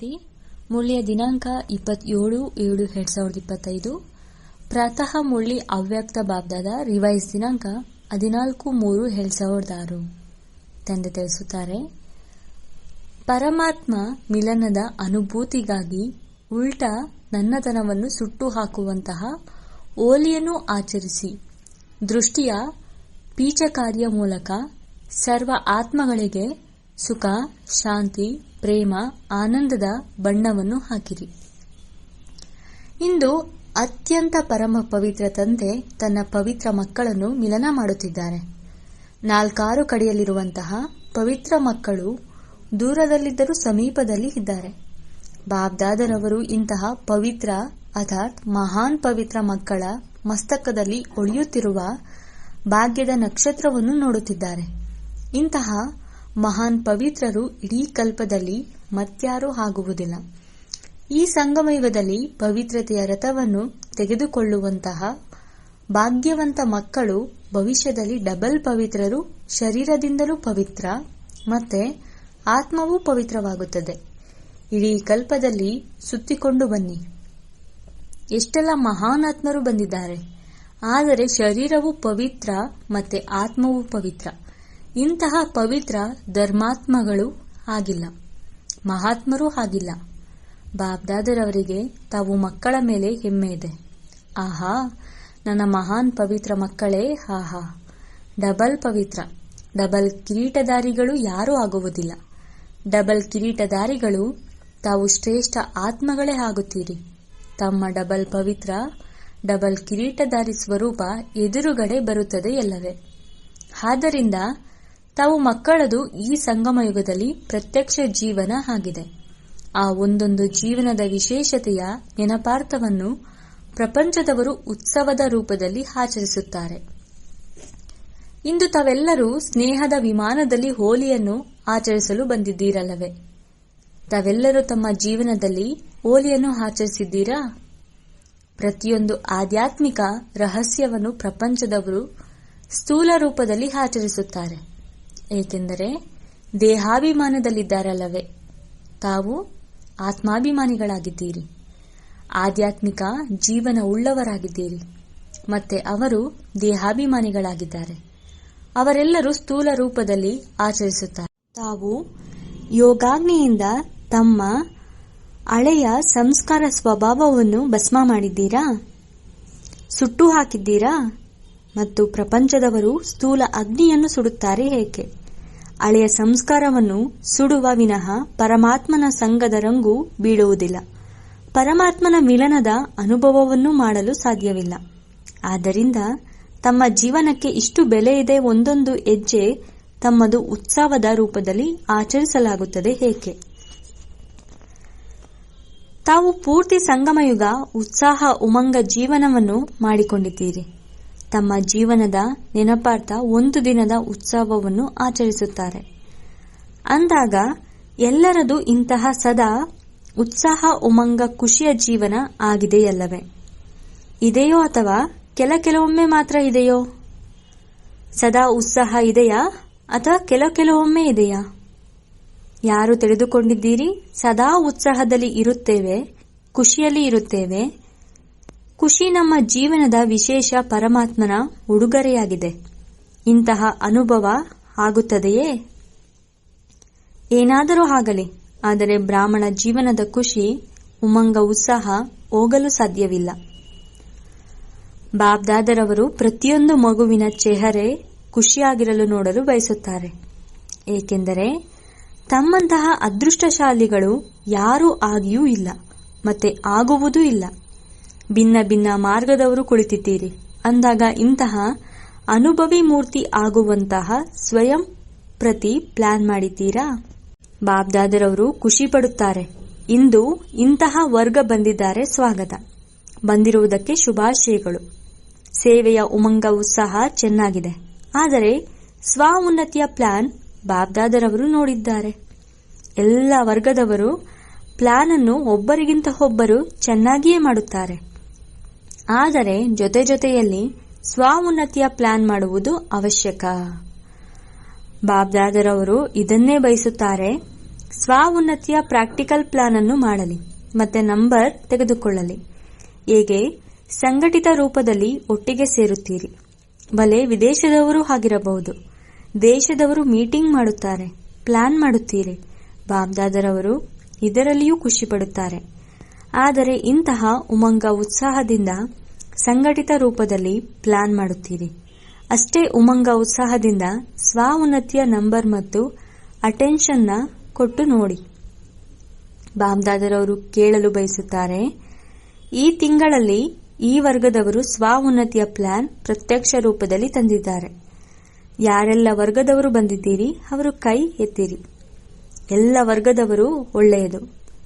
ಶಾಂತಿ ಮುಳ್ಳಿಯ ದಿನಾಂಕ ಇಪ್ಪತ್ತೇಳು ಏಳು ಎರಡ್ ಸಾವಿರದ ಇಪ್ಪತ್ತೈದು. ಪ್ರಾತಃ ಮುಳ್ಳಿ ಅವ್ಯಕ್ತ ಬಾಬ್ದಾದ ರಿವೈಸ್ ದಿನಾಂಕ ಹದಿನಾಲ್ಕು ಮೂರು ಎರಡು ಸಾವಿರದ ಆರು. ತಂದೆ ತಿಳಿಸುತ್ತಾರೆ, ಪರಮಾತ್ಮ ಮಿಲನದ ಅನುಭೂತಿಗಾಗಿ ಉಲ್ಟಾ ನನ್ನತನವನ್ನು ಸುಟ್ಟು ಹಾಕುವಂತಹ ಓಲಿಯನ್ನು ಆಚರಿಸಿ, ದೃಷ್ಟಿಯ ಪೀಚಕಾರ್ಯ ಮೂಲಕ ಸರ್ವ ಆತ್ಮಗಳಿಗೆ ಸುಖ, ಶಾಂತಿ ಪ್ರೇಮ, ಆನಂದದ ಬಣ್ಣವನ್ನು ಹಾಕಿರಿ. ಇಂದು ಅತ್ಯಂತ ಪರಮ ಪವಿತ್ರ ತಂದೆ ತನ್ನ ಪವಿತ್ರ ಮಕ್ಕಳನ್ನು ಮಿಲನ ಮಾಡುತ್ತಿದ್ದಾರೆ. ನಾಲ್ಕಾರು ಕಡೆಯಲ್ಲಿರುವಂತಹ ಪವಿತ್ರ ಮಕ್ಕಳು ದೂರದಲ್ಲಿದ್ದರೂ ಸಮೀಪದಲ್ಲಿ ಇದ್ದಾರೆ. ಬಾಬ್ದಾದರವರು ಇಂತಹ ಪವಿತ್ರ, ಅರ್ಥಾತ್ ಮಹಾನ್ ಪವಿತ್ರ ಮಕ್ಕಳ ಮಸ್ತಕದಲ್ಲಿ ಒಳಿಯುತ್ತಿರುವ ಭಾಗ್ಯದ ನಕ್ಷತ್ರವನ್ನು ನೋಡುತ್ತಿದ್ದಾರೆ. ಇಂತಹ ಮಹಾನ್ ಪವಿತ್ರರು ಇಡೀ ಕಲ್ಪದಲ್ಲಿ ಮತ್ಯಾರೂ ಆಗುವುದಿಲ್ಲ. ಈ ಸಂಗಮಯುಗದಲ್ಲಿ ಪವಿತ್ರತೆಯ ರಥವನ್ನು ತೆಗೆದುಕೊಳ್ಳುವಂತಹ ಭಾಗ್ಯವಂತ ಮಕ್ಕಳು ಭವಿಷ್ಯದಲ್ಲಿ ಡಬಲ್ ಪವಿತ್ರರು, ಶರೀರದಿಂದಲೂ ಪವಿತ್ರ ಮತ್ತೆ ಆತ್ಮವೂ ಪವಿತ್ರವಾಗುತ್ತದೆ. ಇಡೀ ಕಲ್ಪದಲ್ಲಿ ಸುತ್ತಿಕೊಂಡು ಬನ್ನಿ. ಎಷ್ಟೆಲ್ಲ ಮಹಾನ್ ಆತ್ಮರು ಬಂದಿದ್ದಾರೆ. ಆದರೆ ಶರೀರವು ಪವಿತ್ರ ಮತ್ತೆ ಆತ್ಮವೂ ಪವಿತ್ರ. ಇಂತಹ ಪವಿತ್ರ ಧರ್ಮಾತ್ಮಗಳು ಆಗಿಲ್ಲ. ಮಹಾತ್ಮರೂ ಆಗಿಲ್ಲ. ಬಾಬ್ದಾದರವರಿಗೆ ತಾವು ಮಕ್ಕಳ ಮೇಲೆ ಹೆಮ್ಮೆ ಇದೆ. ಆಹಾ, ನನ್ನ ಮಹಾನ್ ಪವಿತ್ರ ಮಕ್ಕಳೇ, ಆಹಾ. ಡಬಲ್ ಪವಿತ್ರ. ಡಬಲ್ ಕಿರೀಟಧಾರಿಗಳು ಯಾರೂ ಆಗುವುದಿಲ್ಲ. ಡಬಲ್ ಕಿರೀಟಧಾರಿಗಳು ತಾವು ಶ್ರೇಷ್ಠ ಆತ್ಮಗಳೇ ಆಗುತ್ತೀರಿ. ತಮ್ಮ ಡಬಲ್ ಪವಿತ್ರ, ಡಬಲ್ ಕಿರೀಟಧಾರಿ ಸ್ವರೂಪ ಎದುರುಗಡೆ ಬರುತ್ತದೆ ಎಲ್ಲವೇ. ಆದ್ದರಿಂದ ತಾವು ಮಕ್ಕಳದು ಈ ಸಂಗಮ ಯುಗದಲ್ಲಿ ಪ್ರತ್ಯಕ್ಷ ಜೀವನ ಆಗಿದೆ. ಆ ಒಂದೊಂದು ಜೀವನದ ವಿಶೇಷತೆಯ ನೆನಪಾರ್ಥವನ್ನು ಪ್ರಪಂಚದವರು ಉತ್ಸವದ ರೂಪದಲ್ಲಿ ಆಚರಿಸುತ್ತಾರೆ. ಇಂದು ತಾವೆಲ್ಲರೂ ಸ್ನೇಹದ ವಿಮಾನದಲ್ಲಿ ಹೋಲಿಯನ್ನು ಆಚರಿಸಲು ಬಂದಿದ್ದೀರಲ್ಲವೇ? ತಾವೆಲ್ಲರೂ ತಮ್ಮ ಜೀವನದಲ್ಲಿ ಹೋಲಿಯನ್ನು ಆಚರಿಸಿದ್ದೀರಾ? ಪ್ರತಿಯೊಂದು ಆಧ್ಯಾತ್ಮಿಕ ರಹಸ್ಯವನ್ನು ಪ್ರಪಂಚದವರು ಸ್ಥೂಲ ರೂಪದಲ್ಲಿ ಆಚರಿಸುತ್ತಾರೆ. ಏಕೆಂದರೆ ದೇಹಾಭಿಮಾನದಲ್ಲಿದ್ದಾರಲ್ಲವೇ? ತಾವು ಆತ್ಮಾಭಿಮಾನಿಗಳಾಗಿದ್ದೀರಿ. ಆಧ್ಯಾತ್ಮಿಕ ಜೀವನ ಉಳ್ಳವರಾಗಿದ್ದೀರಿ ಮತ್ತೆ ಅವರು ದೇಹಾಭಿಮಾನಿಗಳಾಗಿದ್ದಾರೆ. ಅವರೆಲ್ಲರೂ ಸ್ಥೂಲ ರೂಪದಲ್ಲಿ ಆಚರಿಸುತ್ತಾರೆ. ತಾವು ಯೋಗಾಗ್ನಿಯಿಂದ ತಮ್ಮ ಹಳೆಯ ಸಂಸ್ಕಾರ ಸ್ವಭಾವವನ್ನು ಭಸ್ಮ ಮಾಡಿದ್ದೀರಾ? ಸುಟ್ಟು ಹಾಕಿದ್ದೀರಾ? ಮತ್ತು ಪ್ರಪಂಚದವರು ಸ್ಥೂಲ ಅಗ್ನಿಯನ್ನು ಸುಡುತ್ತಾರೆ ಏಕೆ? ಹಳೆಯ ಸಂಸ್ಕಾರವನ್ನು ಸುಡುವ ವಿನಃ ಪರಮಾತ್ಮನ ಸಂಘದ ರಂಗು ಬೀಳುವುದಿಲ್ಲ. ಪರಮಾತ್ಮನ ಮಿಲನದ ಅನುಭವವನ್ನು ಮಾಡಲು ಸಾಧ್ಯವಿಲ್ಲ. ಆದ್ದರಿಂದ ತಮ್ಮ ಜೀವನಕ್ಕೆ ಇಷ್ಟು ಬೆಲೆ ಇದೆ ಒಂದೊಂದು ಹೆಜ್ಜೆ ತಮ್ಮದು ಉತ್ಸವದ ರೂಪದಲ್ಲಿ ಆಚರಿಸಲಾಗುತ್ತದೆ ಏಕೆ? ತಾವು ಪೂರ್ತಿ ಸಂಗಮಯುಗ ಉತ್ಸಾಹ ಉಮಂಗ ಜೀವನವನ್ನು ಮಾಡಿಕೊಂಡಿದ್ದೀರಿ. ತಮ್ಮ ಜೀವನದ ನೆನಪಾರ್ಥ ಒಂದು ದಿನದ ಉತ್ಸವವನ್ನು ಆಚರಿಸುತ್ತಾರೆ. ಅಂದಾಗ ಎಲ್ಲರದು ಇಂತಹ ಸದಾ ಉತ್ಸಾಹ, ಉಮಂಗ, ಖುಷಿಯ ಜೀವನ ಆಗಿದೆಯಲ್ಲವೇ? ಇದೆಯೋ ಅಥವಾ ಕೆಲ ಕೆಲವೊಮ್ಮೆ ಮಾತ್ರ ಇದೆಯೋ? ಸದಾ ಉತ್ಸಾಹ ಇದೆಯಾ ಅಥವಾ ಕೆಲ ಕೆಲವೊಮ್ಮೆ ಇದೆಯಾ? ಯಾರು ತಿಳಿದುಕೊಂಡಿದ್ದೀರಿ? ಸದಾ ಉತ್ಸಾಹದಲ್ಲಿ ಇರುತ್ತೇವೆ, ಖುಷಿಯಲ್ಲಿ ಇರುತ್ತೇವೆ ಖುಷಿ ನಮ್ಮ ಜೀವನದ ವಿಶೇಷ ಪರಮಾತ್ಮನ ಉಡುಗೊರೆಯಾಗಿದೆ. ಇಂತಹ ಅನುಭವ ಆಗುತ್ತದೆಯೇ? ಏನಾದರೂ ಆಗಲಿ, ಆದರೆ ಬ್ರಾಹ್ಮಣ ಜೀವನದ ಖುಷಿ ಉಮಂಗ ಉತ್ಸಾಹ ಹೋಗಲು ಸಾಧ್ಯವಿಲ್ಲ. ಬಾಬ್ದಾದರವರು ಪ್ರತಿಯೊಂದು ಮಗುವಿನ ಚೆಹರೆ ಖುಷಿಯಾಗಿರಲು ನೋಡಲು ಬಯಸುತ್ತಾರೆ. ಏಕೆಂದರೆ ತಮ್ಮಂತಹ ಅದೃಷ್ಟಶಾಲಿಗಳು ಯಾರೂ ಆಗಿಯೂ ಇಲ್ಲ, ಮತ್ತೆ ಆಗುವುದೂ ಇಲ್ಲ. ಭಿನ್ನ ಭಿನ್ನ ಮಾರ್ಗದವರು ಕುಳಿತಿದ್ದೀರಿ. ಅಂದಾಗ ಇಂತಹ ಅನುಭವಿ ಮೂರ್ತಿ ಆಗುವಂತಹ ಸ್ವಯಂ ಪ್ರತಿ ಪ್ಲಾನ್ ಮಾಡಿದ್ದೀರಾ? ಬಾಬ್ದಾದರವರು ಖುಷಿ ಪಡುತ್ತಾರೆ ಇಂದು ಇಂತಹ ವರ್ಗ ಬಂದಿದ್ದಾರೆ ಸ್ವಾಗತ. ಬಂದಿರುವುದಕ್ಕೆ ಶುಭಾಶಯಗಳು. ಸೇವೆಯ ಉಮಂಗವೂ ಸಹ ಚೆನ್ನಾಗಿದೆ. ಆದರೆ ಸ್ವ ಉನ್ನತಿಯ ಪ್ಲಾನ್ ಬಾಬ್ದಾದರವರು ನೋಡಿದ್ದಾರೆ. ಎಲ್ಲ ವರ್ಗದವರು ಪ್ಲಾನ್ ಅನ್ನು ಒಬ್ಬರಿಗಿಂತ ಒಬ್ಬರು ಚೆನ್ನಾಗಿಯೇ ಮಾಡುತ್ತಾರೆ. ಆದರೆ ಜೊತೆ ಜೊತೆಯಲ್ಲಿ ಸ್ವ ಉನ್ನತಿಯ ಪ್ಲಾನ್ ಮಾಡುವುದು ಅವಶ್ಯಕ. ಬಾಬ್ದಾದರವರು ಇದನ್ನೇ ಬಯಸುತ್ತಾರೆ ಸ್ವ ಉನ್ನತಿಯ ಪ್ರಾಕ್ಟಿಕಲ್ ಪ್ಲಾನ್ ಅನ್ನು ಮಾಡಲಿ, ಮತ್ತೆ ನಂಬರ್ ತೆಗೆದುಕೊಳ್ಳಲಿ. ಹೇಗೆ? ಸಂಘಟಿತ ರೂಪದಲ್ಲಿ ಒಟ್ಟಿಗೆ ಸೇರುತ್ತೀರಿ. ಭಲೆ ವಿದೇಶದವರು ಆಗಿರಬಹುದು ದೇಶದವರು ಮೀಟಿಂಗ್ ಮಾಡುತ್ತಾರೆ, ಪ್ಲಾನ್ ಮಾಡುತ್ತೀರಿ. ಬಾಬ್ದಾದರವರು ಇದರಲ್ಲಿಯೂ ಖುಷಿ ಪಡುತ್ತಾರೆ. ಆದರೆ ಇಂತಹ ಉಮಂಗ ಉತ್ಸಾಹದಿಂದ ಸಂಘಟಿತ ರೂಪದಲ್ಲಿ ಪ್ಲಾನ್ ಮಾಡುತ್ತೀರಿ. ಅಷ್ಟೇ ಉಮಂಗ ಉತ್ಸಾಹದಿಂದ ಸ್ವ ಉನ್ನತಿಯ ನಂಬರ್ ಮತ್ತು ಅಟೆನ್ಷನ್ನ ಕೊಟ್ಟು ನೋಡಿ. ಬಾಮ್ದಾದರವರು ಕೇಳಲು ಬಯಸುತ್ತಾರೆ, ಈ ತಿಂಗಳಲ್ಲಿ ಈ ವರ್ಗದವರು ಸ್ವ ಉನ್ನತಿಯ ಪ್ಲಾನ್ ಪ್ರತ್ಯಕ್ಷ ರೂಪದಲ್ಲಿ ತಂದಿದ್ದಾರೆ. ಯಾರೆಲ್ಲ ವರ್ಗದವರು ಬಂದಿದ್ದೀರಿ, ಅವರು ಕೈ ಎತ್ತಿರಿ. ಎಲ್ಲ ವರ್ಗದವರು ಒಳ್ಳೆಯದು.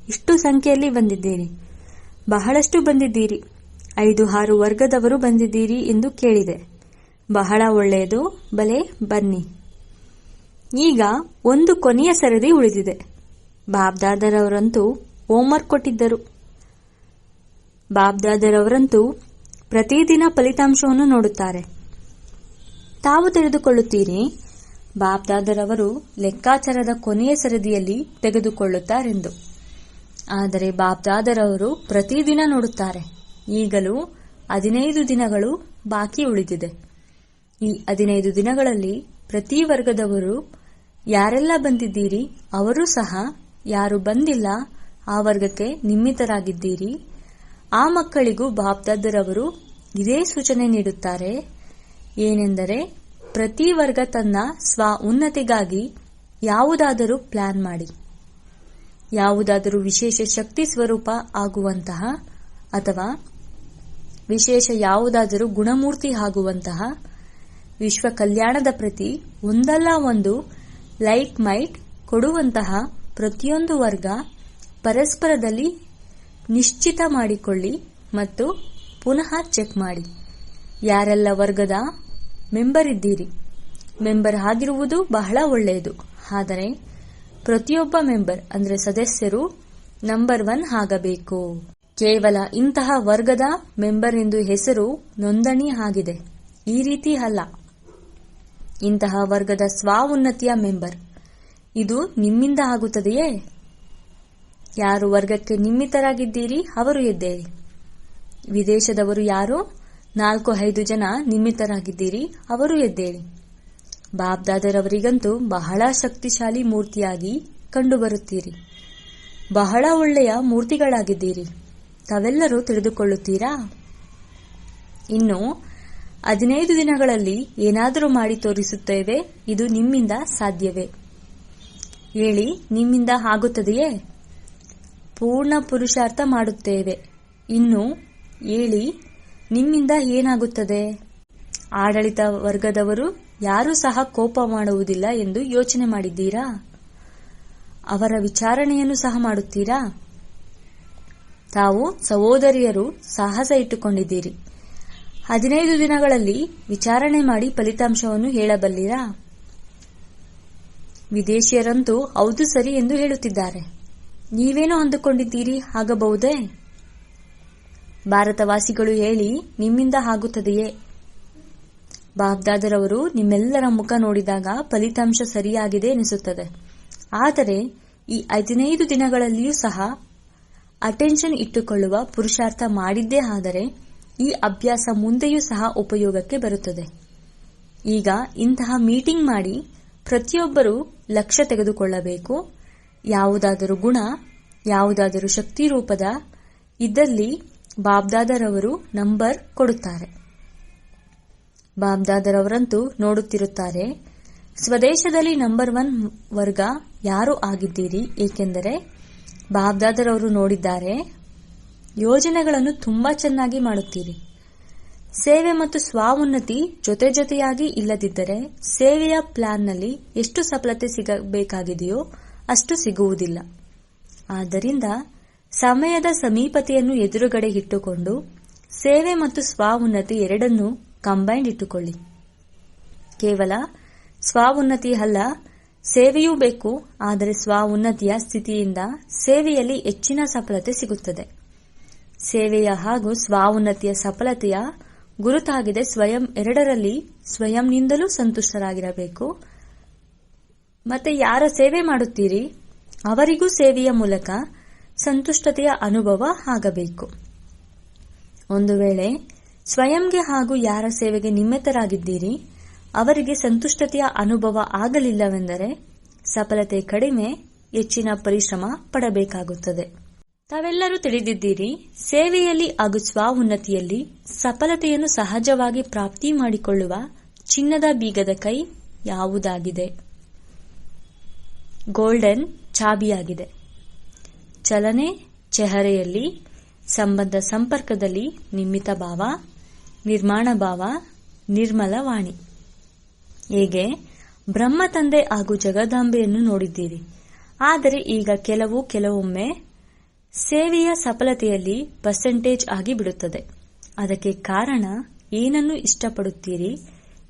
ಇಷ್ಟು ಸಂಖ್ಯೆಯಲ್ಲಿ ಬಂದಿದ್ದೀರಿ. ಬಹಳಷ್ಟು ಬಂದಿದ್ದೀರಿ. ಐದು ಆರು ವರ್ಗದವರು ಬಂದಿದ್ದೀರಿ ಎಂದು ಕೇಳಿದೆ. ಬಹಳ ಒಳ್ಳೆಯದು, ಬಲೆ, ಬನ್ನಿ. ಈಗ ಒಂದು ಕೊನೆಯ ಸರದಿ ಉಳಿದಿದೆ. ಬಾಬ್ದಾದರವರಂತೂ ಹೋಮ್ವರ್ಕ್ ಕೊಟ್ಟಿದ್ದರು. ಬಾಬ್ದಾದರವರಂತೂ ಪ್ರತಿದಿನ ಫಲಿತಾಂಶವನ್ನು ನೋಡುತ್ತಾರೆ. ತಾವು ತಿಳಿದುಕೊಳ್ಳುತ್ತೀರಿ ಬಾಬ್ದಾದರವರು ಲೆಕ್ಕಾಚಾರದ ಕೊನೆಯ ಸರದಿಯಲ್ಲಿ ತೆಗೆದುಕೊಳ್ಳುತ್ತಾರೆಂದು. ಆದರೆ ಬಾಬ್ದಾದರವರು ಪ್ರತಿದಿನ ನೋಡುತ್ತಾರೆ. ಈಗಲೂ ಹದಿನೈದು ದಿನಗಳು ಬಾಕಿ ಉಳಿದಿದೆ. ಈ ಹದಿನೈದು ದಿನಗಳಲ್ಲಿ ಪ್ರತಿ ವರ್ಗದವರು ಯಾರೆಲ್ಲ ಬಂದಿದ್ದೀರಿ, ಅವರು ಸಹ ಯಾರು ಬಂದಿಲ್ಲ, ಆ ವರ್ಗಕ್ಕೆ ನಿಮ್ಮಿತರಾಗಿದ್ದೀರಿ. ಆ ಮಕ್ಕಳಿಗೂ ಬಾಬ್ದಾದರವರು ಇದೇ ಸೂಚನೆ ನೀಡುತ್ತಾರೆ. ಏನೆಂದರೆ ಪ್ರತಿ ವರ್ಗ ತನ್ನ ಸ್ವ ಉನ್ನತಿಗಾಗಿ ಯಾವುದಾದರೂ ಪ್ಲಾನ್ ಮಾಡಿ. ಯಾವುದಾದರೂ ವಿಶೇಷ ಶಕ್ತಿ ಸ್ವರೂಪ ಆಗುವಂತಹ ಅಥವಾ ವಿಶೇಷ ಯಾವುದಾದರೂ ಗುಣಮೂರ್ತಿ ಆಗುವಂತಹ ವಿಶ್ವ ಕಲ್ಯಾಣದ ಪ್ರತಿ ಒಂದಲ್ಲ ಒಂದು ಲೈಕ್ ಮೈಟ್ ಕೊಡುವಂತಹ ಪ್ರತಿಯೊಂದು ವರ್ಗ ಪರಸ್ಪರದಲ್ಲಿ ನಿಶ್ಚಿತ ಮಾಡಿಕೊಳ್ಳಿ ಮತ್ತು ಪುನಃ ಚೆಕ್ ಮಾಡಿ. ಯಾರೆಲ್ಲ ವರ್ಗದ ಮೆಂಬರ್ ಇದ್ದೀರಿ ಮೆಂಬರ್ ಆಗಿರುವುದು ಬಹಳ ಒಳ್ಳೆಯದು. ಆದರೆ ಪ್ರತಿಯೊಬ್ಬ ಮೆಂಬರ್, ಅಂದರೆ ಸದಸ್ಯರು, ನಂಬರ್ ಒನ್ ಆಗಬೇಕು. ಕೇವಲ ಇಂತಹ ವರ್ಗದ ಮೆಂಬರ್ ಎಂದು ಹೆಸರು ನೋಂದಣಿ ಆಗಿದೆ. ಈ ರೀತಿ ಅಲ್ಲ. ಇಂತಹ ವರ್ಗದ ಸ್ವಾವುನ್ನತಿಯ ಮೆಂಬರ್. ಇದು ನಿಮ್ಮಿಂದ ಆಗುತ್ತದೆಯೇ? ಯಾರು ವರ್ಗಕ್ಕೆ ನಿಮ್ಮಿತರಾಗಿದ್ದೀರಿ, ಅವರು ಎದ್ದೇಳಿ ವಿದೇಶದವರು ಯಾರು? ನಾಲ್ಕು ಐದು ಜನ ನಿಮ್ಮಿತರಾಗಿದ್ದೀರಿ, ಅವರು ಎದ್ದೇಳಿ ಬಾಬ್ದಾದರವರಿಗಂತೂ ಬಹಳ ಶಕ್ತಿಶಾಲಿ ಮೂರ್ತಿಯಾಗಿ ಕಂಡುಬರುತ್ತೀರಿ. ಬಹಳ ಒಳ್ಳೆಯ ಮೂರ್ತಿಗಳಾಗಿದ್ದೀರಿ. ತಾವೆಲ್ಲರೂ ತಿಳಿದುಕೊಳ್ಳುತ್ತೀರಾ? ಇನ್ನು, ಹದಿನೈದು ದಿನಗಳಲ್ಲಿ ಏನಾದರೂ ಮಾಡಿ ತೋರಿಸುತ್ತೇವೆ, ಇದು ನಿಮ್ಮಿಂದ ಸಾಧ್ಯವೇ? ಹೇಳಿ, ನಿಮ್ಮಿಂದ ಆಗುತ್ತದೆಯೇ? ಪೂರ್ಣ ಪುರುಷಾರ್ಥ ಮಾಡುತ್ತೇವೆ. ಇನ್ನು, ಹೇಳಿ, ನಿಮ್ಮಿಂದ ಏನಾಗುತ್ತದೆ? ಆಡಳಿತ ವರ್ಗದವರು ಯಾರೂ ಸಹ ಕೋಪ ಮಾಡುವುದಿಲ್ಲ ಎಂದು ಯೋಚನೆ ಮಾಡಿದ್ದೀರಾ? ಅವರ ವಿಚಾರಣೆಯನ್ನು ಸಹ ಮಾಡುತ್ತೀರಾ? ತಾವು ಸಹೋದರಿಯರು ಸಾಹಸ ಇಟ್ಟುಕೊಂಡಿದ್ದೀರಿ. ಹದಿನೈದು ದಿನಗಳಲ್ಲಿ ವಿಚಾರಣೆ ಮಾಡಿ ಫಲಿತಾಂಶವನ್ನು ಹೇಳಬಲ್ಲಿರಾ? ವಿದೇಶಿಯರಂತೂ ಹೌದು ಸರಿ ಎಂದು ಹೇಳುತ್ತಿದ್ದಾರೆ. ನೀವೇನೋ ಅಂದುಕೊಂಡಿದ್ದೀರಿ ಆಗಬಹುದೇ ಭಾರತವಾಸಿಗಳು ಹೇಳಿ ನಿಮ್ಮಿಂದ ಆಗುತ್ತದೆಯೇ ಬಾಬ್ದಾದರವರು ನಿಮ್ಮೆಲ್ಲರ ಮುಖ ನೋಡಿದಾಗ ಫಲಿತಾಂಶ ಸರಿಯಾಗಿದೆ ಎನಿಸುತ್ತದೆ. ಆದರೆ ಈ ಹದಿನೈದು ದಿನಗಳಲ್ಲಿಯೂ ಸಹ ಅಟೆನ್ಷನ್ ಇಟ್ಟುಕೊಳ್ಳುವ ಪುರುಷಾರ್ಥ ಮಾಡಿದ್ದೇ ಆದರೆ ಈ ಅಭ್ಯಾಸ ಮುಂದೆಯೂ ಸಹ ಉಪಯೋಗಕ್ಕೆ ಬರುತ್ತದೆ. ಈಗ ಇಂತಹ ಮೀಟಿಂಗ್ ಮಾಡಿ ಪ್ರತಿಯೊಬ್ಬರೂ ಲಕ್ಷ್ಯ ತೆಗೆದುಕೊಳ್ಳಬೇಕು. ಯಾವುದಾದರೂ ಗುಣ, ಯಾವುದಾದರೂ ಶಕ್ತಿ ರೂಪದ ಇದ್ದಲ್ಲಿ ಬಾಬ್ದಾದರವರು ನಂಬರ್ ಕೊಡುತ್ತಾರೆ. ಬಾಬ್ದಾದರವರಂತೂ ನೋಡುತ್ತಿರುತ್ತಾರೆ, ಸ್ವದೇಶದಲ್ಲಿ ನಂಬರ್ ಒನ್ ವರ್ಗ ಯಾರು ಆಗಿದ್ದೀರಿ? ಏಕೆಂದರೆ ಬಾಬ್ದಾದರವರು ನೋಡಿದ್ದಾರೆ, ಯೋಜನೆಗಳನ್ನು ತುಂಬಾ ಚೆನ್ನಾಗಿ ಮಾಡುತ್ತೀರಿ. ಸೇವೆ ಮತ್ತು ಸ್ವಾವುನ್ನತಿ ಜೊತೆ ಜೊತೆಯಾಗಿ ಇಲ್ಲದಿದ್ದರೆ ಸೇವೆಯ ಪ್ಲಾನ್ನಲ್ಲಿ ಎಷ್ಟು ಸಫಲತೆ ಸಿಗಬೇಕಾಗಿದೆಯೋ ಅಷ್ಟು ಸಿಗುವುದಿಲ್ಲ. ಆದ್ದರಿಂದ ಸಮಯದ ಸಮೀಪತೆಯನ್ನು ಎದುರುಗಡೆ ಇಟ್ಟುಕೊಂಡು ಸೇವೆ ಮತ್ತು ಸ್ವಾವುನ್ನತಿ ಎರಡನ್ನೂ ಕಂಬೈಂಡ್ ಇಟ್ಟುಕೊಳ್ಳಿ. ಕೇವಲ ಸ್ವಾವುನ್ನತಿ ಅಲ್ಲ ಸೇವೆಯೂ ಬೇಕು, ಆದರೆ ಸ್ವ ಉನ್ನತಿಯ ಸ್ಥಿತಿಯಿಂದ ಸೇವೆಯಲ್ಲಿ ಹೆಚ್ಚಿನ ಸಫಲತೆ ಸಿಗುತ್ತದೆ. ಸೇವೆಯ ಹಾಗೂ ಸ್ವಾವುನ್ನತಿಯ ಸಫಲತೆಯ ಗುರುತಾಗಿದೆ ಸ್ವಯಂ ಎರಡರಲ್ಲಿ ಸ್ವಯಂನಿಂದಲೂ ಸಂತುಷ್ಟರಾಗಿರಬೇಕು. ಮತ್ತೆ ಯಾರ ಸೇವೆ ಮಾಡುತ್ತೀರಿ? ಅವರಿಗೂ ಸೇವೆಯ ಮೂಲಕ ಸಂತುಷ್ಟತೆಯ ಅನುಭವ ಆಗಬೇಕು. ಒಂದು ವೇಳೆ ಸ್ವಯಂಗೆ ಹಾಗೂ ಯಾರ ಸೇವೆಗೆ ನಿಮ್ಮಿತರಾಗಿದ್ದೀರಿ ಅವರಿಗೆ ಸಂತುಷ್ಟತೆಯ ಅನುಭವ ಆಗಲಿಲ್ಲವೆಂದರೆ ಸಫಲತೆ ಕಡಿಮೆ, ಹೆಚ್ಚಿನ ಪರಿಶ್ರಮ ಪಡಬೇಕಾಗುತ್ತದೆ. ತಾವೆಲ್ಲರೂ ತಿಳಿದಿದ್ದೀರಿ, ಸೇವೆಯಲ್ಲಿ ಹಾಗೂ ಸ್ವ ಉನ್ನತಿಯಲ್ಲಿ ಸಫಲತೆಯನ್ನು ಸಹಜವಾಗಿ ಪ್ರಾಪ್ತಿ ಮಾಡಿಕೊಳ್ಳುವ ಚಿನ್ನದ ಬೀಗದ ಕೈ ಯಾವುದಾಗಿದೆ? ಗೋಲ್ಡನ್ ಚಾಬಿಯಾಗಿದೆ. ಚಲನೆ, ಚೆಹರೆಯಲ್ಲಿ ಸಂಬಂಧ ಸಂಪರ್ಕದಲ್ಲಿ ನಿಮಿತ ಭಾವ, ನಿರ್ಮಾಣ ಭಾವ, ನಿರ್ಮಲ ವಾಣಿ. ಹೇಗೆ? ಬ್ರಹ್ಮ ತಂದೆ ಹಾಗೂ ಜಗದಾಂಬೆಯನ್ನು ನೋಡಿದ್ದೀರಿ. ಆದರೆ ಈಗ ಕೆಲವು ಕೆಲವೊಮ್ಮೆ ಸೇವೆಯ ಸಫಲತೆಯಲ್ಲಿ ಪರ್ಸೆಂಟೇಜ್ ಆಗಿ ಬಿಡುತ್ತದೆ. ಅದಕ್ಕೆ ಕಾರಣ ಏನನ್ನು ಇಷ್ಟಪಡುತ್ತೀರಿ?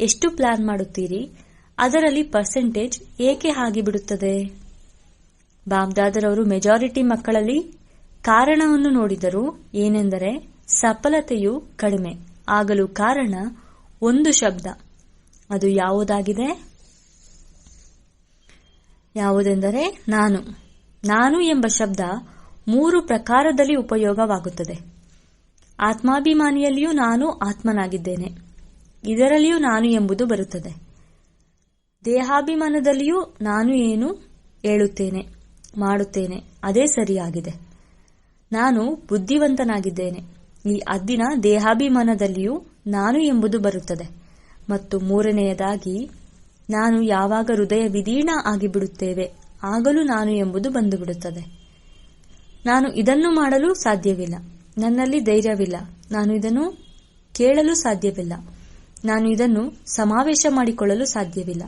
ಎಷ್ಟು ಪ್ಲಾನ್ ಮಾಡುತ್ತೀರಿ? ಅದರಲ್ಲಿ ಪರ್ಸೆಂಟೇಜ್ ಏಕೆ ಆಗಿಬಿಡುತ್ತದೆ ಬಾಬ್ದಾದರವರು ಮೆಜಾರಿಟಿ ಮಕ್ಕಳಲ್ಲಿ ಕಾರಣವನ್ನು ನೋಡಿದರು ಏನೆಂದರೆ ಸಫಲತೆಯು ಕಡಿಮೆ. ಆಗಲು ಕಾರಣ ಒಂದು ಶಬ್ದ. ಅದು ಯಾವುದಾಗಿದೆ? ಯಾವುದೆಂದರೆ ನಾನು. ನಾನು ಎಂಬ ಶಬ್ದ ಮೂರು ಪ್ರಕಾರದಲ್ಲಿ ಉಪಯೋಗವಾಗುತ್ತದೆ. ಆತ್ಮಾಭಿಮಾನಿಯಲ್ಲಿಯೂ ನಾನು ಆತ್ಮನಾಗಿದ್ದೇನೆ. ಇದರಲ್ಲಿಯೂ ನಾನು ಎಂಬುದು ಬರುತ್ತದೆ. ದೇಹಾಭಿಮಾನದಲ್ಲಿಯೂ ನಾನು ಏನು ಹೇಳುತ್ತೇನೆ, ಮಾಡುತ್ತೇನೆ, ಅದೇ ಸರಿಯಾಗಿದೆ. ನಾನು ಬುದ್ಧಿವಂತನಾಗಿದ್ದೇನೆ. ಈ ಅದ್ದಿನ ದೇಹಾಭಿಮಾನದಲ್ಲಿಯೂ ನಾನು ಎಂಬುದು ಬರುತ್ತದೆ. ಮತ್ತು ಮೂರನೆಯದಾಗಿ, ನಾನು ಯಾವಾಗ ಹೃದಯ ವಿದೀರ್ಣ ಆಗಿಬಿಡುತ್ತೇವೆ, ಆಗಲೂ ನಾನು ಎಂಬುದು ಬಂದುಬಿಡುತ್ತದೆ. ನಾನು ಇದನ್ನು ಮಾಡಲು ಸಾಧ್ಯವಿಲ್ಲ. ನನ್ನಲ್ಲಿ ಧೈರ್ಯವಿಲ್ಲ. ನಾನು ಇದನ್ನು ಕೇಳಲು ಸಾಧ್ಯವಿಲ್ಲ. ನಾನು ಇದನ್ನು ಸಮಾವೇಶ ಮಾಡಿಕೊಳ್ಳಲು ಸಾಧ್ಯವಿಲ್ಲ.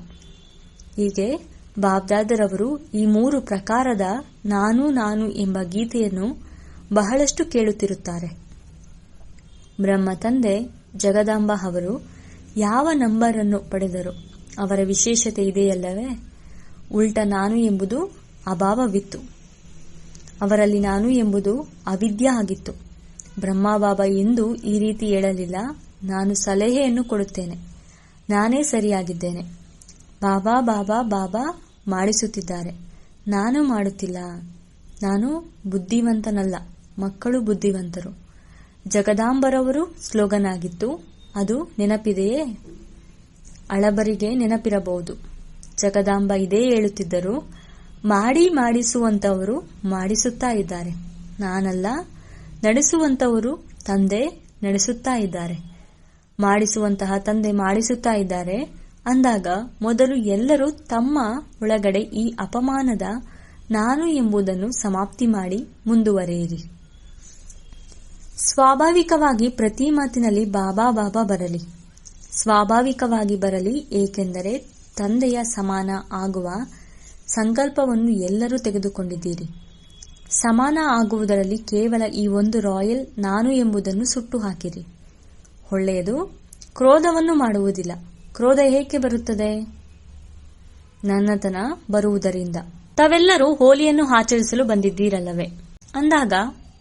ಹೀಗೆ ಬಾಬ್ದಾದರವರು ಈ ಮೂರು ಪ್ರಕಾರದ ನಾನು ನಾನು ಎಂಬ ಗೀತೆಯನ್ನು ಬಹಳಷ್ಟು ಕೇಳುತ್ತಿರುತ್ತಾರೆ. ಬ್ರಹ್ಮ ತಂದೆ ಜಗದಾಂಬ ಅವರು ಯಾವ ನಂಬರ್ ಅನ್ನು ಪಡೆದರು? ಅವರ ವಿಶೇಷತೆ ಇದೆಯಲ್ಲವೇ? ಉಲ್ಟ ನಾನು ಎಂಬುದು ಅಭಾವವಿತ್ತು. ಅವರಲ್ಲಿ ನಾನು ಎಂಬುದು ಅವಿದ್ಯ ಆಗಿತ್ತು. ಬ್ರಹ್ಮಬಾಬಾ ಎಂದು ಈ ರೀತಿ ಹೇಳಲಿಲ್ಲ. ನಾನು ಸಲಹೆಯನ್ನು ಕೊಡುತ್ತೇನೆ. ನಾನೇ ಸರಿಯಾಗಿದ್ದೇನೆ. ಬಾಬಾ ಬಾಬಾ ಬಾಬಾ ಮಾಡಿಸುತ್ತಿದ್ದಾರೆ. ನಾನು ಮಾಡುತ್ತಿಲ್ಲ. ನಾನು ಬುದ್ಧಿವಂತನಲ್ಲ. ಮಕ್ಕಳು ಬುದ್ಧಿವಂತರು. ಜಗದಾಂಬರವರು ಸ್ಲೋಗನ್ ಆಗಿತ್ತು ಅದು ನೆನಪಿದೆಯೇ? ಅಳಬರಿಗೆ ನೆನಪಿರಬಹುದು. ಜಗದಾಂಬ ಇದೇ ಹೇಳುತ್ತಿದ್ದರು, ಮಾಡಿ ಮಾಡಿಸುವಂತವರು ಮಾಡಿಸುತ್ತಾ ಇದ್ದಾರೆ. ನಾನಲ್ಲ, ನಡೆಸುವಂತವರು ತಂದೆ ನಡೆಸುತ್ತಾ ಇದ್ದಾರೆ. ಮಾಡಿಸುವಂತಹ ತಂದೆ ಮಾಡಿಸುತ್ತಾ ಇದ್ದಾರೆ. ಅಂದಾಗ ಮೊದಲು ಎಲ್ಲರೂ ತಮ್ಮ ಒಳಗಡೆ ಈ ಅಪಮಾನದ ನಾನು ಎಂಬುದನ್ನು ಸಮಾಪ್ತಿ ಮಾಡಿ ಮುಂದುವರೆಯಿರಿ. ಸ್ವಾಭಾವಿಕವಾಗಿ ಪ್ರತಿ ಮಾತಿನಲ್ಲಿ ಬಾಬಾ ಬಾಬಾ ಬರಲಿ. ಸ್ವಾಭಾವಿಕವಾಗಿ ಬರಲಿ, ಏಕೆಂದರೆ ತಂದೆಯ ಸಮಾನ ಆಗುವ ಸಂಕಲ್ಪವನ್ನು ಎಲ್ಲರೂ ತೆಗೆದುಕೊಂಡಿದ್ದೀರಿ. ಸಮಾನ ಆಗುವುದರಲ್ಲಿ ಕೇವಲ ಈ ಒಂದು ರಾಯಲ್ ನಾನು ಎಂಬುದನ್ನು ಸುಟ್ಟು ಹಾಕಿರಿ. ಒಳ್ಳೆಯದು, ಕ್ರೋಧವನ್ನು ಮಾಡುವುದಿಲ್ಲ. ಕ್ರೋಧ ಏಕೆ ಬರುತ್ತದೆ? ನನ್ನತನ ಬರುವುದರಿಂದ. ತಾವೆಲ್ಲರೂ ಹೋಲಿಯನ್ನು ಆಚರಿಸಲು ಬಂದಿದ್ದೀರಲ್ಲವೇ? ಅಂದಾಗ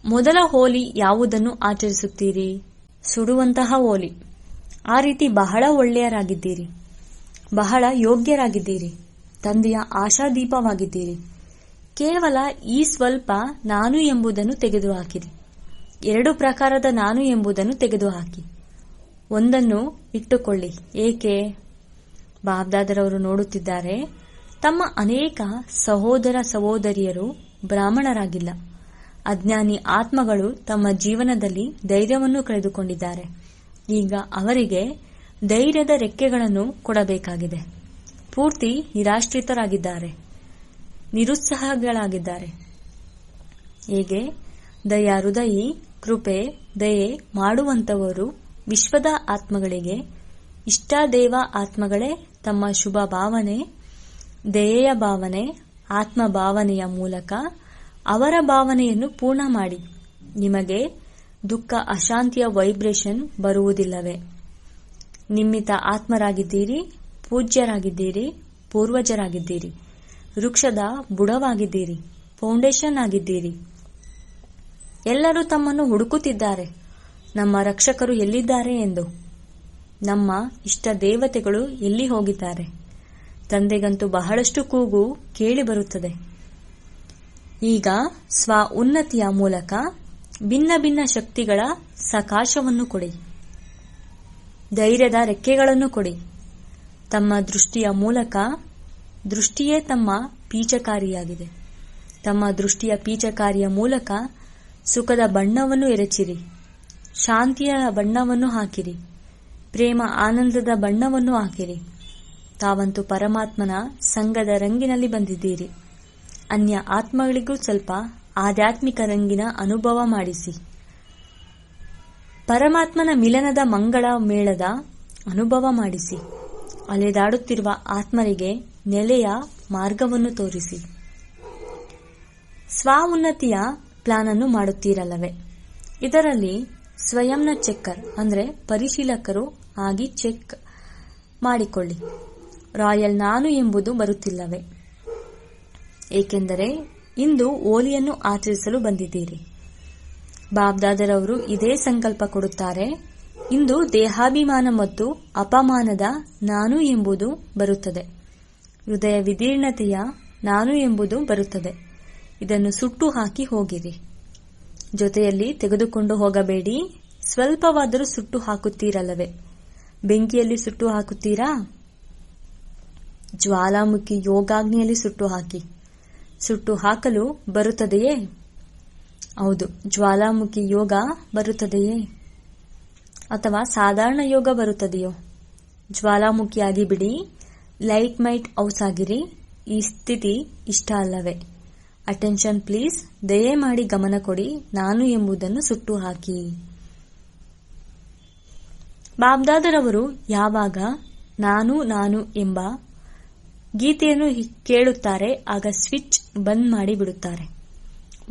ಮೊದಲ ಹೋಲಿ ಯಾವುದನ್ನು ಆಚರಿಸುತ್ತೀರಿ? ಸುಡುವಂತಹ ಹೋಲಿ. ಆ ರೀತಿ ಬಹಳ ಒಳ್ಳೆಯರಾಗಿದ್ದೀರಿ. ಬಹಳ ಯೋಗ್ಯರಾಗಿದ್ದೀರಿ. ತಂದೆಯ ಆಶಾದೀಪವಾಗಿದ್ದೀರಿ. ಕೇವಲ ಈ ಸ್ವಲ್ಪ ನಾನು ಎಂಬುದನ್ನು ತೆಗೆದುಹಾಕಿರಿ. ಎರಡು ಪ್ರಕಾರದ ನಾನು ಎಂಬುದನ್ನು ತೆಗೆದುಹಾಕಿ. ಒಂದನ್ನು ಇಟ್ಟುಕೊಳ್ಳಿ. ಏಕೆ? ಬಾಬ್ದಾದರವರು ನೋಡುತ್ತಿದ್ದಾರೆ, ತಮ್ಮ ಅನೇಕ ಸಹೋದರ ಸಹೋದರಿಯರು ಬ್ರಾಹ್ಮಣರಾಗಿಲ್ಲ. ಅಜ್ಞಾನಿ ಆತ್ಮಗಳು ತಮ್ಮ ಜೀವನದಲ್ಲಿ ಧೈರ್ಯವನ್ನು ಕಳೆದುಕೊಂಡಿದ್ದಾರೆ. ಈಗ ಅವರಿಗೆ ಧೈರ್ಯದ ರೆಕ್ಕೆಗಳನ್ನು ಕೊಡಬೇಕಾಗಿದೆ. ಪೂರ್ತಿ ನಿರಾಶ್ರಿತರಾಗಿದ್ದಾರೆ. ನಿರುತ್ಸಾಹಗಳಾಗಿದ್ದಾರೆ. ಹೇಗೆ ದಯಾ ಹೃದಯಿ, ಕೃಪೆ, ದಯೆ ಮಾಡುವಂತವರು ವಿಶ್ವದ ಆತ್ಮಗಳಿಗೆ, ಇಷ್ಟಾದೇವ ಆತ್ಮಗಳೇ ತಮ್ಮ ಶುಭ ಭಾವನೆ, ದಯೆಯ ಭಾವನೆ ಆತ್ಮ ಭಾವನೆಯ ಮೂಲಕ ಅವರ ಭಾವನೆಯನ್ನು ಪೂರ್ಣ ಮಾಡಿ. ನಿಮಗೆ ದುಃಖ, ಅಶಾಂತಿಯ ವೈಬ್ರೇಷನ್ ಬರುವುದಿಲ್ಲವೇ? ನಿಮ್ಮಿತ ಆತ್ಮರಾಗಿದ್ದೀರಿ, ಪೂಜ್ಯರಾಗಿದ್ದೀರಿ, ಪೂರ್ವಜರಾಗಿದ್ದೀರಿ, ವೃಕ್ಷದ ಬುಡವಾಗಿದ್ದೀರಿ, ಫೌಂಡೇಶನ್ ಆಗಿದ್ದೀರಿ. ಎಲ್ಲರೂ ತಮ್ಮನ್ನು ಹುಡುಕುತ್ತಿದ್ದಾರೆ. ನಮ್ಮ ರಕ್ಷಕರು ಎಲ್ಲಿದ್ದಾರೆ ಎಂದು? ನಮ್ಮ ಇಷ್ಟ ದೇವತೆಗಳು ಎಲ್ಲಿ ಹೋಗಿದ್ದಾರೆ? ತಂದೆಗಂತೂ ಬಹಳಷ್ಟು ಕೂಗು ಕೇಳಿ ಬರುತ್ತದೆ. ಈಗ ಸ್ವ ಉನ್ನತಿಯ ಮೂಲಕ ಭಿನ್ನ ಭಿನ್ನ ಶಕ್ತಿಗಳ ಸಕಾಶವನ್ನು ಕೊಡಿ. ಧೈರ್ಯದ ರೆಕ್ಕೆಗಳನ್ನು ಕೊಡಿ. ತಮ್ಮ ದೃಷ್ಟಿಯ ಮೂಲಕ ದೃಷ್ಟಿಯೇ ತಮ್ಮ ಪೀಚಕಾರಿಯಾಗಿದೆ. ತಮ್ಮ ದೃಷ್ಟಿಯ ಪೀಚಕಾರಿಯ ಮೂಲಕ ಸುಖದ ಬಣ್ಣವನ್ನು ಎರಚಿರಿ. ಶಾಂತಿಯ ಬಣ್ಣವನ್ನು ಹಾಕಿರಿ. ಪ್ರೇಮ ಆನಂದದ ಬಣ್ಣವನ್ನು ಹಾಕಿರಿ. ತಾವಂತೂ ಪರಮಾತ್ಮನ ಸಂಘದ ರಂಗಿನಲ್ಲಿ ಬಂದಿದ್ದೀರಿ. ಅನ್ಯ ಆತ್ಮಗಳಿಗೂ ಸ್ವಲ್ಪ ಆಧ್ಯಾತ್ಮಿಕ ರಂಗಿನ ಅನುಭವ ಮಾಡಿಸಿ. ಪರಮಾತ್ಮನ ಮಿಲನದ ಮಂಗಳ ಮೇಳದ ಅನುಭವ ಮಾಡಿಸಿ. ಅಲೆದಾಡುತ್ತಿರುವ ಆತ್ಮರಿಗೆ ನೆಲೆಯ ಮಾರ್ಗವನ್ನು ತೋರಿಸಿ. ಸ್ವ ಉನ್ನತಿಯ ಪ್ಲಾನ್ ಅನ್ನು ಮಾಡುತ್ತೀರಲ್ಲವೇ? ಇದರಲ್ಲಿ ಸ್ವಯಂನ ಚೆಕ್ಕರ್ ಅಂದ್ರೆ ಪರಿಶೀಲಕರು ಆಗಿ ಚೆಕ್ ಮಾಡಿಕೊಳ್ಳಿ. ರಾಯಲ್ ನಾನು ಎಂಬುದು ಬರುತ್ತಿಲ್ಲವೇ? ಏಕೆಂದರೆ ಇಂದು ಹೋಲಿಯನ್ನು ಆಚರಿಸಲು ಬಂದಿದ್ದೀರಿ. ಬಾಬ್ದಾದರವರು ಇದೇ ಸಂಕಲ್ಪ ಕೊಡುತ್ತಾರೆ, ಇಂದು ದೇಹಾಭಿಮಾನ ಮತ್ತು ಅಪಮಾನದ ನಾನು ಎಂಬುದು ಬರುತ್ತದೆ. ಹೃದಯ ವಿದೀರ್ಣತೆಯ ನಾನು ಎಂಬುದು ಬರುತ್ತದೆ. ಇದನ್ನು ಸುಟ್ಟು ಹಾಕಿ ಹೋಗಿರಿ. ಜೊತೆಯಲ್ಲಿ ತೆಗೆದುಕೊಂಡು ಹೋಗಬೇಡಿ, ಸ್ವಲ್ಪವಾದರೂ ಸುಟ್ಟು ಹಾಕುತ್ತೀರಲ್ಲವೇ? ಬೆಂಕಿಯಲ್ಲಿ ಸುಟ್ಟು ಹಾಕುತ್ತೀರಾ? ಜ್ವಾಲಾಮುಖಿ ಯೋಗಾಗ್ನಿಯಲ್ಲಿ ಸುಟ್ಟು ಹಾಕಿ. ಸುಟ್ಟು ಹಾಕಲು ಬರುತ್ತದೆಯೇ? ಹೌದು, ಜ್ವಾಲಾಮುಖಿ ಯೋಗ ಬರುತ್ತದೆಯೇ? ಅಥವಾ ಸಾಧಾರಣ ಯೋಗ ಬರುತ್ತದೆಯೋ? ಜ್ವಾಲಾಮುಖಿಯಾಗಿ ಬಿಡಿ, ಲೈಟ್ ಮೈಟ್ ಔಸ್ ಆಗಿರಿ, ಈ ಸ್ಥಿತಿ ಇಷ್ಟ ಅಲ್ಲವೇ? ಅಟೆನ್ಷನ್ ಪ್ಲೀಸ್ ದಯೆ ಮಾಡಿ ಗಮನ ಕೊಡಿ, ನಾನು ಎಂಬುದನ್ನು ಸುಟ್ಟು ಹಾಕಿ. ಬಾಬ್ದಾದರವರು ಯಾವಾಗ, ನಾನು ನಾನು ಎಂಬ ಗೀತೆಯನ್ನು ಕೇಳುತ್ತಾರೆ, ಆಗ ಸ್ವಿಚ್ ಬಂದ್ ಮಾಡಿ ಬಿಡುತ್ತಾರೆ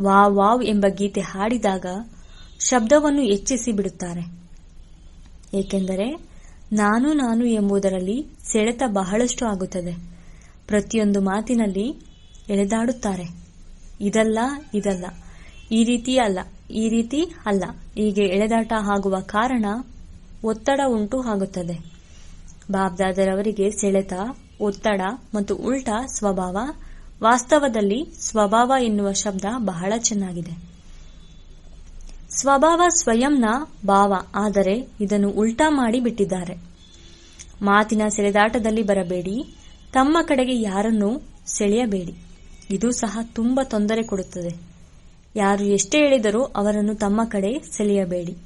ವಾವ್ ವಾವ್ ಎಂಬ ಗೀತೆ ಹಾಡಿದಾಗ ಶಬ್ದವನ್ನು ಹೆಚ್ಚಿಸಿ ಬಿಡುತ್ತಾರೆ. ಏಕೆಂದರೆ ನಾನು ನಾನು ಎಂಬುದರಲ್ಲಿ ಸೆಳೆತ ಬಹಳಷ್ಟು ಆಗುತ್ತದೆ. ಪ್ರತಿಯೊಂದು ಮಾತಿನಲ್ಲಿ ಎಳೆದಾಡುತ್ತಾರೆ. ಇದಲ್ಲ ಇದಲ್ಲ. ಈ ರೀತಿ ಅಲ್ಲ, ಈ ರೀತಿ ಅಲ್ಲ. ಹೀಗೆ ಎಳೆದಾಟ ಆಗುವ ಕಾರಣ ಒತ್ತಡ ಉಂಟು ಆಗುತ್ತದೆ. ಬಾಬ್ದಾದರವರಿಗೆ ಸೆಳೆತ ಒತ್ತಡ ಮತ್ತು ಉಲ್ಟಾ ಸ್ವಭಾವ. ವಾಸ್ತವದಲ್ಲಿ ಸ್ವಭಾವ ಎನ್ನುವ ಶಬ್ದ ಬಹಳ ಚೆನ್ನಾಗಿದೆ. ಸ್ವಭಾವ ಸ್ವಯಂನ ಭಾವ, ಆದರೆ ಇದನ್ನು ಉಲ್ಟಾ ಮಾಡಿ ಬಿಟ್ಟಿದ್ದಾರೆ. ಮಾತಿನ ಸೆಳೆದಾಟದಲ್ಲಿ ಬರಬೇಡಿ. ತಮ್ಮ ಕಡೆಗೆ ಯಾರನ್ನೂ ಸೆಳೆಯಬೇಡಿ. ಇದು ಸಹ ತುಂಬಾ ತೊಂದರೆ ಕೊಡುತ್ತದೆ. ಯಾರು ಎಷ್ಟೇ ಹೇಳಿದರೂ ಅವರನ್ನು ತಮ್ಮ ಕಡೆ ಸೆಳೆಯಬೇಡಿ.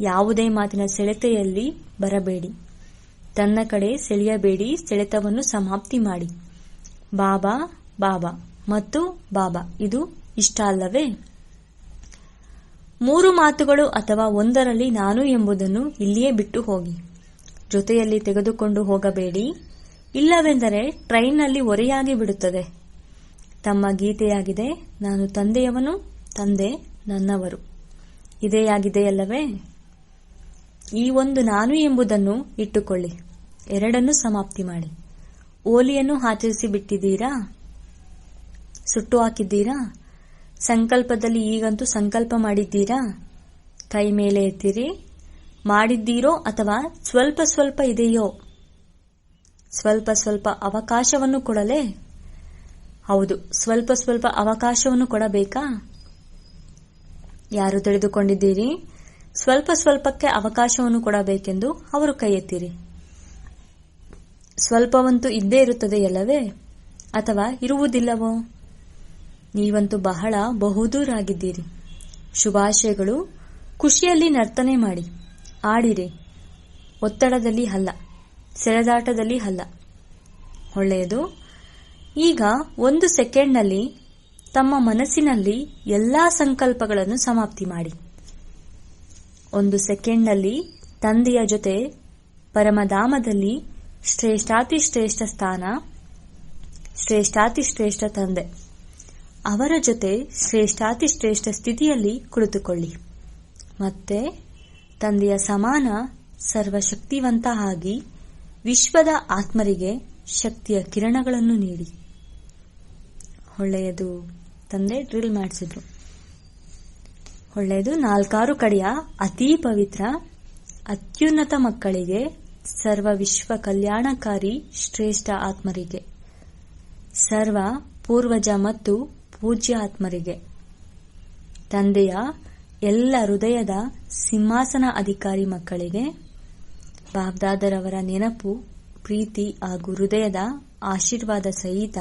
ಯಾವುದೇ ಮಾತಿನ ಸೆಳೆತೆಯಲ್ಲಿ ಬರಬೇಡಿ. ತನ್ನ ಕಡೆ ಸೆಳೆಯಬೇಡಿ, ಸೆಳೆತವನ್ನು ಸಮಾಪ್ತಿ ಮಾಡಿ. ಬಾಬಾ ಬಾಬಾ. ಮತ್ತು ಬಾಬಾ, ಇದು ಇಷ್ಟ ಅಲ್ಲವೇ? ಮೂರು ಮಾತುಗಳು ಅಥವಾ ಒಂದರಲ್ಲಿ ನಾನು ಎಂಬುದನ್ನು ಇಲ್ಲಿಯೇ ಬಿಟ್ಟು ಹೋಗಿ. ಜೊತೆಯಲ್ಲಿ ತೆಗೆದುಕೊಂಡು ಹೋಗಬೇಡಿ. ಇಲ್ಲವೆಂದರೆ ಟ್ರೈನ್ನಲ್ಲಿ ಒರೆಯಾಗಿ ಬಿಡುತ್ತದೆ. ತಮ್ಮ ಗೀತೆಯಾಗಿದೆ, ನಾನು ತಂದೆಯವನು, ತಂದೆ ನನ್ನವರು. ಇದೇ ಆಗಿದೆಯಲ್ಲವೇ? ಈ ಒಂದು ನಾನು ಎಂಬುದನ್ನು ಇಟ್ಟುಕೊಳ್ಳಿ. ಎರಡನ್ನು ಸಮಾಪ್ತಿ ಮಾಡಿ. ಓಲಿಯನ್ನು ಆಚರಿಸಿ ಬಿಟ್ಟಿದ್ದೀರಾ? ಸುಟ್ಟು ಹಾಕಿದ್ದೀರಾ? ಸಂಕಲ್ಪದಲ್ಲಿ ಈಗಂತೂ ಸಂಕಲ್ಪ ಮಾಡಿದ್ದೀರಾ? ಕೈ ಮೇಲೆ ಎತ್ತಿರಿ. ಮಾಡಿದ್ದೀರೋ ಅಥವಾ ಸ್ವಲ್ಪ ಸ್ವಲ್ಪ ಇದೆಯೋ? ಸ್ವಲ್ಪ ಸ್ವಲ್ಪ ಅವಕಾಶವನ್ನು ಕೊಡಲೇ? ಹೌದು, ಸ್ವಲ್ಪ ಸ್ವಲ್ಪ ಅವಕಾಶವನ್ನು ಕೊಡಬೇಕಾ? ಯಾರು ತಿಳಿದುಕೊಂಡಿದ್ದೀರಿ? ಸ್ವಲ್ಪ ಸ್ವಲ್ಪಕ್ಕೆ ಅವಕಾಶವನ್ನು ಕೊಡಬೇಕೆಂದು ಅವರು ಕೈ ಎತ್ತಿರಿ ಸ್ವಲ್ಪವಂತೂ ಇದ್ದೇ ಇರುತ್ತದೆಯಲ್ಲವೇ ಅಥವಾ ಇರುವುದಿಲ್ಲವೋ? ನೀವಂತೂ ಬಹಳ ಬಹುದೂರಾಗಿದ್ದೀರಿ. ಶುಭಾಶಯಗಳು. ಖುಷಿಯಲ್ಲಿ ನರ್ತನೆ ಮಾಡಿ. ಆಡಿರಿ. ಒತ್ತಡದಲ್ಲಿ ಅಲ್ಲ. ಸೆಳೆದಾಟದಲ್ಲಿ ಅಲ್ಲ. ಒಳ್ಳೆಯದು. ಈಗ ಒಂದು ಸೆಕೆಂಡ್ನಲ್ಲಿ ತಮ್ಮ ಮನಸ್ಸಿನಲ್ಲಿ ಎಲ್ಲಾ ಸಂಕಲ್ಪಗಳನ್ನು ಸಮಾಪ್ತಿ ಮಾಡಿ. ಒಂದು ಸೆಕೆಂಡ್ನಲ್ಲಿ ತಂದೆಯ ಜೊತೆ ಪರಮಧಾಮದಲ್ಲಿ ಶ್ರೇಷ್ಠಾತಿ ಶ್ರೇಷ್ಠ ಸ್ಥಾನ ಶ್ರೇಷ್ಠಾತಿ ಶ್ರೇಷ್ಠ ತಂದೆ. ಅವರ ಜೊತೆ ಶ್ರೇಷ್ಠಾತಿ ಶ್ರೇಷ್ಠ ಸ್ಥಿತಿಯಲ್ಲಿ ಕುಳಿತುಕೊಳ್ಳಿ. ಮತ್ತೆ ತಂದೆಯ ಸಮಾನ ಸರ್ವಶಕ್ತಿವಂತ ಆಗಿ ವಿಶ್ವದ ಆತ್ಮರಿಗೆ ಶಕ್ತಿಯ ಕಿರಣಗಳನ್ನು ನೀಡಿ. ಒಳ್ಳೆಯದು. ತಂದೆ, ಡ್ರಿಲ್ ಮಾಡಿಸಿದ್ರು. ಒಳ್ಳೆಯದು. ನಾಲ್ಕಾರು ಕಡೆಯ ಅತಿ ಪವಿತ್ರ, ಅತ್ಯುನ್ನತ ಮಕ್ಕಳಿಗೆ ಸರ್ವ ವಿಶ್ವ ಕಲ್ಯಾಣಕಾರಿ ಶ್ರೇಷ್ಠ ಆತ್ಮರಿಗೆ, ಸರ್ವ ಪೂರ್ವಜ ಮತ್ತು ಪೂಜ್ಯ ಆತ್ಮರಿಗೆ, ತಂದೆಯ ಎಲ್ಲ ಹೃದಯದ ಸಿಂಹಾಸನ ಅಧಿಕಾರಿ ಮಕ್ಕಳಿಗೆ ಬಾಬ್ದಾದರವರ ನೆನಪು, ಪ್ರೀತಿ ಹಾಗೂ ಹೃದಯದ ಆಶೀರ್ವಾದ ಸಹಿತ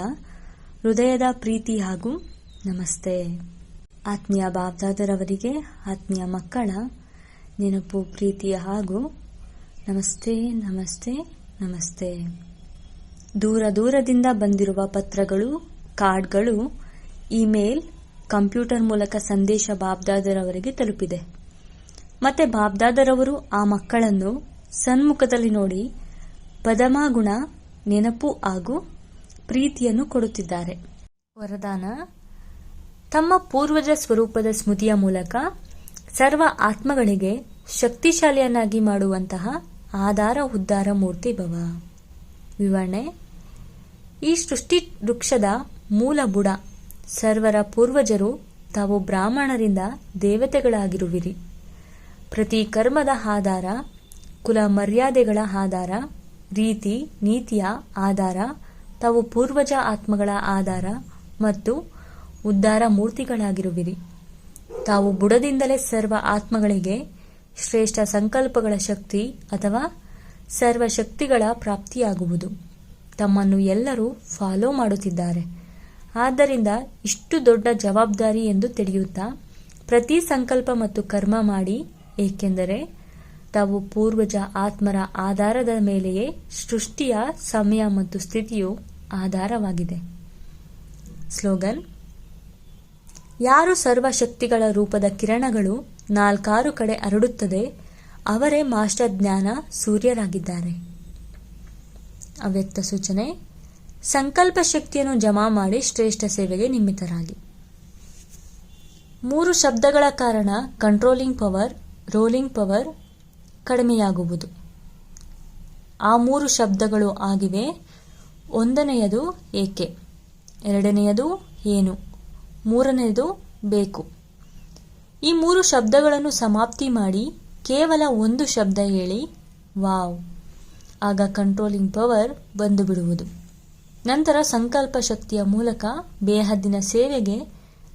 ಹೃದಯದ ಪ್ರೀತಿ ಹಾಗೂ ನಮಸ್ತೆ. ಆತ್ಮೀಯ ಬಾಬ್ದಾದರವರಿಗೆ ಆತ್ಮೀಯ ಮಕ್ಕಳ ನೆನಪು, ಪ್ರೀತಿಯ ಹಾಗೂ ನಮಸ್ತೆ ನಮಸ್ತೆ ನಮಸ್ತೆ. ದೂರ ದೂರದಿಂದ ಬಂದಿರುವ ಪತ್ರಗಳು, ಕಾರ್ಡ್ಗಳು, ಇಮೇಲ್, ಕಂಪ್ಯೂಟರ್ ಮೂಲಕ ಸಂದೇಶ ಬಾಬ್ದಾದರವರಿಗೆ ತಲುಪಿದೆ. ಮತ್ತೆ ಬಾಬ್ದಾದರವರು ಆ ಮಕ್ಕಳನ್ನು ಸನ್ಮುಖದಲ್ಲಿ ನೋಡಿ ಪದಮಾಗುಣ ನೆನಪು ಹಾಗೂ ಪ್ರೀತಿಯನ್ನು ಕೊಡುತ್ತಿದ್ದಾರೆ. ವರದಾನ ತಮ್ಮ ಪೂರ್ವಜ ಸ್ವರೂಪದ ಸ್ಮೃತಿಯ ಮೂಲಕ ಸರ್ವ ಆತ್ಮಗಳಿಗೆ ಶಕ್ತಿಶಾಲಿಯನ್ನಾಗಿ ಮಾಡುವಂತಹ ಆಧಾರ ಉದ್ಧಾರ ಮೂರ್ತಿ, ಭವ. ವಿವರಣೆ, ಈ ಸೃಷ್ಟಿ ವೃಕ್ಷದ ಮೂಲ ಬುಡ. ಸರ್ವರ ಪೂರ್ವಜರು ತಾವು ಬ್ರಾಹ್ಮಣರಿಂದ ದೇವತೆಗಳಾಗಿರುವಿರಿ. ಪ್ರತಿ ಕರ್ಮದ ಆಧಾರ, ಕುಲ ಮರ್ಯಾದೆಗಳ ಆಧಾರ, ರೀತಿ, ನೀತಿಯ ಆಧಾರ, ತಾವು ಪೂರ್ವಜ ಆತ್ಮಗಳ ಆಧಾರ ಮತ್ತು ಉದ್ಧಾರ ಮೂರ್ತಿಗಳಾಗಿರುವಿರಿ. ತಾವು ಬುಡದಿಂದಲೇ ಸರ್ವ ಆತ್ಮಗಳಿಗೆ ಶ್ರೇಷ್ಠ ಸಂಕಲ್ಪಗಳ ಶಕ್ತಿ ಅಥವಾ ಸರ್ವ ಶಕ್ತಿಗಳ ಪ್ರಾಪ್ತಿಯಾಗುವುದು. ತಮ್ಮನ್ನು ಎಲ್ಲರೂ ಫಾಲೋ ಮಾಡುತ್ತಿದ್ದಾರೆ. ಆದ್ದರಿಂದ ಇಷ್ಟು ದೊಡ್ಡ ಜವಾಬ್ದಾರಿ ಎಂದು ತಿಳಿಯುತ್ತಾ ಪ್ರತಿ ಸಂಕಲ್ಪ ಮತ್ತು ಕರ್ಮ ಮಾಡಿ, ಏಕೆಂದರೆ ತಾವು ಪೂರ್ವಜ ಆತ್ಮರ ಆಧಾರದ ಮೇಲೆಯೇ ಸೃಷ್ಟಿಯ ಸಮಯ ಮತ್ತು ಸ್ಥಿತಿಯು ಆಧಾರವಾಗಿದೆ. ಸ್ಲೋಗನ್ ಯಾರು ಸರ್ವಶಕ್ತಿಗಳ ರೂಪದ ಕಿರಣಗಳು ನಾಲ್ಕಾರು ಕಡೆ ಹರಡುತ್ತದೆ ಅವರೇ ಮಾಸ್ಟರ್ ಜ್ಞಾನ ಸೂರ್ಯರಾಗಿದ್ದಾರೆ. ಅವ್ಯಕ್ತ ಸೂಚನೆ, ಸಂಕಲ್ಪ ಶಕ್ತಿಯನ್ನು ಜಮಾ ಮಾಡಿ ಶ್ರೇಷ್ಠ ಸೇವೆಗೆ ನಿಮಿತ್ತರಾಗಿ ಮೂರು ಶಬ್ದಗಳ ಕಾರಣ ಕಂಟ್ರೋಲಿಂಗ್ ಪವರ್, ರೋಲಿಂಗ್ ಪವರ್ ಕಡಿಮೆಯಾಗುವುದು. ಆ ಮೂರು ಶಬ್ದಗಳು ಆಗಿವೆ, ಒಂದನೆಯದು ಏಕೆ, ಎರಡನೆಯದು ಏನು? ಮೂರನೆಯದು ಬೇಕು. ಈ ಮೂರು ಶಬ್ದಗಳನ್ನು ಸಮಾಪ್ತಿ ಮಾಡಿ ಕೇವಲ ಒಂದು ಶಬ್ದ ಹೇಳಿ, ವಾವ್. ಆಗ ಕಂಟ್ರೋಲಿಂಗ್ ಪವರ್ ಬಂದು ಬಿಡುವುದು. ನಂತರ ಸಂಕಲ್ಪ ಶಕ್ತಿಯ ಮೂಲಕ ಬೇಹದ್ದಿನ ಸೇವೆಗೆ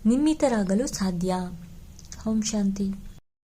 ನಿಮ್ಮಿತರಾಗಲು ಸಾಧ್ಯ. ಓಂ ಶಾಂತಿ.